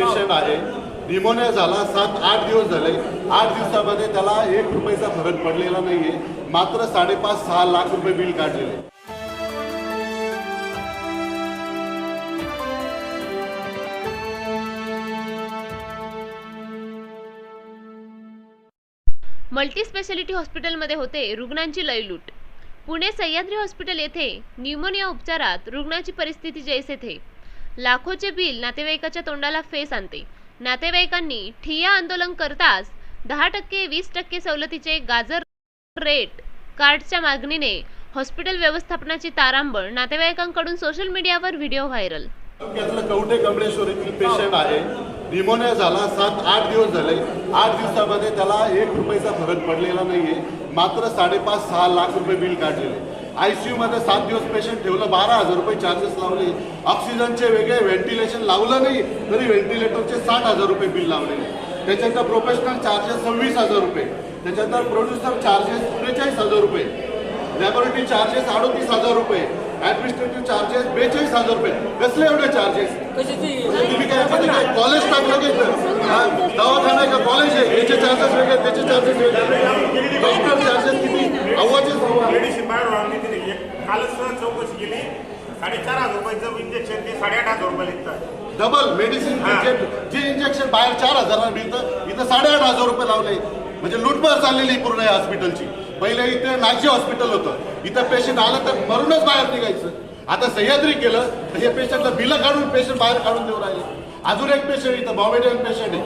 Patient आहे. Pneumonia झाला सात आठ दिवस झाले. आठ दिवसामध्ये त्याला एक रुपयाचा फरक पडलेला नाहीये. मात्र साडेपाच सहा लाख रुपये बिल काढलेले. मल्टी स्पेशालिटी हॉस्पिटलमध्ये होते रुग्णांची लयलूट पुणे सह्याद्री हॉस्पिटल येथे न्यूमोनिया उपचारात रुग्णाची परिस्थिती जैसे थे. लाखोचे बिल नातेवाईकाच्या तोंडाला फेस आणते. नातेवाईकांनी ठिय्या आंदोलन करताच दहा टक्के वीस टक्के सवलतीचे गाजर रेट कार्डच्या मागणीने हॉस्पिटल व्यवस्थापनाची तारांबळ नातेवाईकांकडून सोशल मीडियावर व्हिडिओ व्हायरल. कवठे कमळेश्वर येथील पेशंट आहे. निमोनिया झाला सात आठ दिवस झाले. आठ दिवसामध्ये त्याला एक रुपयाचा फरक पडलेला नाहीये. मात्र साडेपाच सहा लाख रुपये बिल काढलेले. आयसीयू मध्ये सात दिवस पेशंट ठेवलं बारा हजार रुपये चार्जेस लावले. ऑक्सिजनचे वेगळे व्हेंटिलेशन लावलं नाही तरी व्हेंटिलेटरचे साठ हजार रुपये बिल लावलेले त्याच्यानंतर प्रोफेशनल चार्जेस सव्वीस हजार रुपये. त्याच्यानंतर प्रोड्युसर चार्जेस त्रेचाळीस हजार रुपये. लॅबोरेटरी चार्जेस अडोतीस हजार रुपये. ऍडमिनिस्ट्रेटिव्ह चार्जेस बेचाळीस हजार रुपये कसले एवढे चार्जेस तुम्ही काय काय कॉलेज टाकलं की दवाखाना आहे का कॉलेज आहे? याचे चार्जेस वेगळे त्याचे चार्जेस वेगळे. डॉक्टर चार्जेस किती? अव्वाचे मेडिसिन बाहेर आणली तिने एक कालच चौकशी केली. साडेचार हजार रुपयाचं इंजेक्शन ते साडेआठ हजार रुपये लिखतात डबल मेडिसिन जे जे इंजेक्शन बाहेर चार हजाराला मिळतं इथं साडेआठ हजार रुपये लावले. म्हणजे लुटमार चाललेली आहे पूर्ण या हॉस्पिटलची पहिले इथे नागजी हॉस्पिटल होतं. इथं पेशंट आलं तर मरूनच बाहेर निघायचं. आता सह्याद्री केलं तर हे पेशंटला बिलं काढून पेशंट बाहेर काढून देऊ राहिले. अजून एक पेशंट इथं बॉम्बेडियन पेशंट आहे.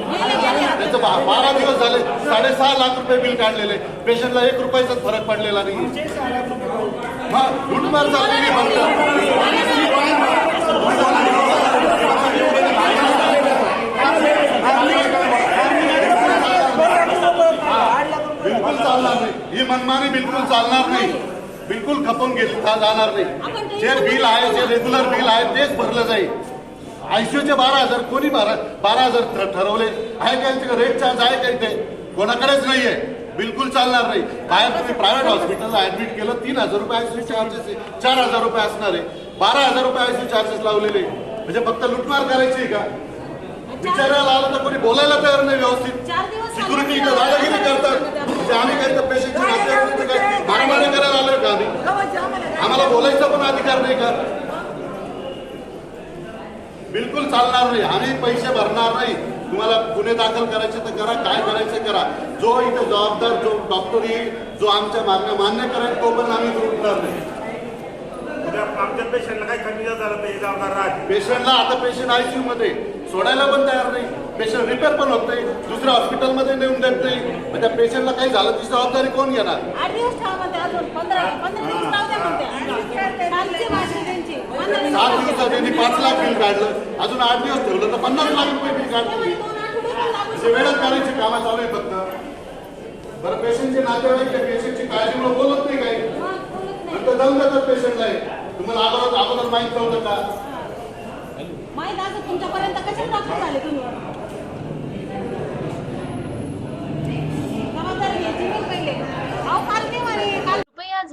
त्याचं बारा दिवस झाले साडेसहा लाख रुपये बिल काढलेले. पेशंटला एक रुपयाचाच फरक पडलेला नाही. हा लुटमार चाललेली आहे बिलकुल चालणार नाही ही मनमानी बिलकुल चालणार नाही. बिलकुल खपून गेली जाणार नाही. जे बिल आहे जे रेग्युलर बिल आहे तेच भरलं जाईल. आयसीयूचे बारा हजार कोणी बारा बारा हजार ठरवले? आहे का यांचे रेट चार्ज आहे का इथे? कोणाकडेच नाहीये. बिलकुल चालणार नाही. बाहेर तुम्ही प्रायव्हेट हॉस्पिटलला ऍडमिट केलं तीन हजार रुपये आयसीयू चार्जेस आहे चार हजार रुपये असणार आहे. बारा हजार रुपये आयसीयू चार्जेस लावलेले. म्हणजे फक्त लुटमार करायची का? विचारायला आलं तर कोणी बोलायला तयार नाही व्यवस्थित. सिक्युरिटी दादागिरी करतात म्हणजे आम्ही काही तर पेशंटची नातेवाईक काय मारामारी करायला आलोय का आम्हाला बोलायचा पण अधिकार नाही का? बिलकुल चालणार नाही. आम्ही पैसे भरणार नाही. तुम्हाला गुन्हे दाखल करायचे तर करा काय करायचं करा. जो इथं जबाबदार जो डॉक्टर येईल जो आमच्या मागण्या मान्य करेल तो पण आम्ही उठणार नाही. आमच्या पेशंटला काही कमी झालं तर जबाबदार पेशंटला आता पेशंट आयसीयू मध्ये सोडायला पण तयार नाही. पेशंट रिपेअर पण होत नाही दुसऱ्या हॉस्पिटलमध्ये नेऊन देत नाही मग त्या पेशंटला काही झालं ती जबाबदारी कोण घेणार? सात. दिवसात त्यांनी पाच लाख बिल काढलं. अजून आठ दिवस ठेवलं तर पन्नास लाख रुपये बिल काढलं. म्हणजे वेळात काढायची कामं चालू आहे फक्त. बरं पेशंटचे नातेवाईक त्या पेशंटची काळजीमुळे बोलत नाही काही. नंतर जाऊन जातात पेशंटला तुम्हाला अगोदर अगोदर माहीत नव्हतं का? माहीत असं तुमच्यापर्यंत कसे डॉक्टर झाले तुम्ही जबाबदारी घ्यायची नाही पहिले अहो काल ते म्हणे काल कृपया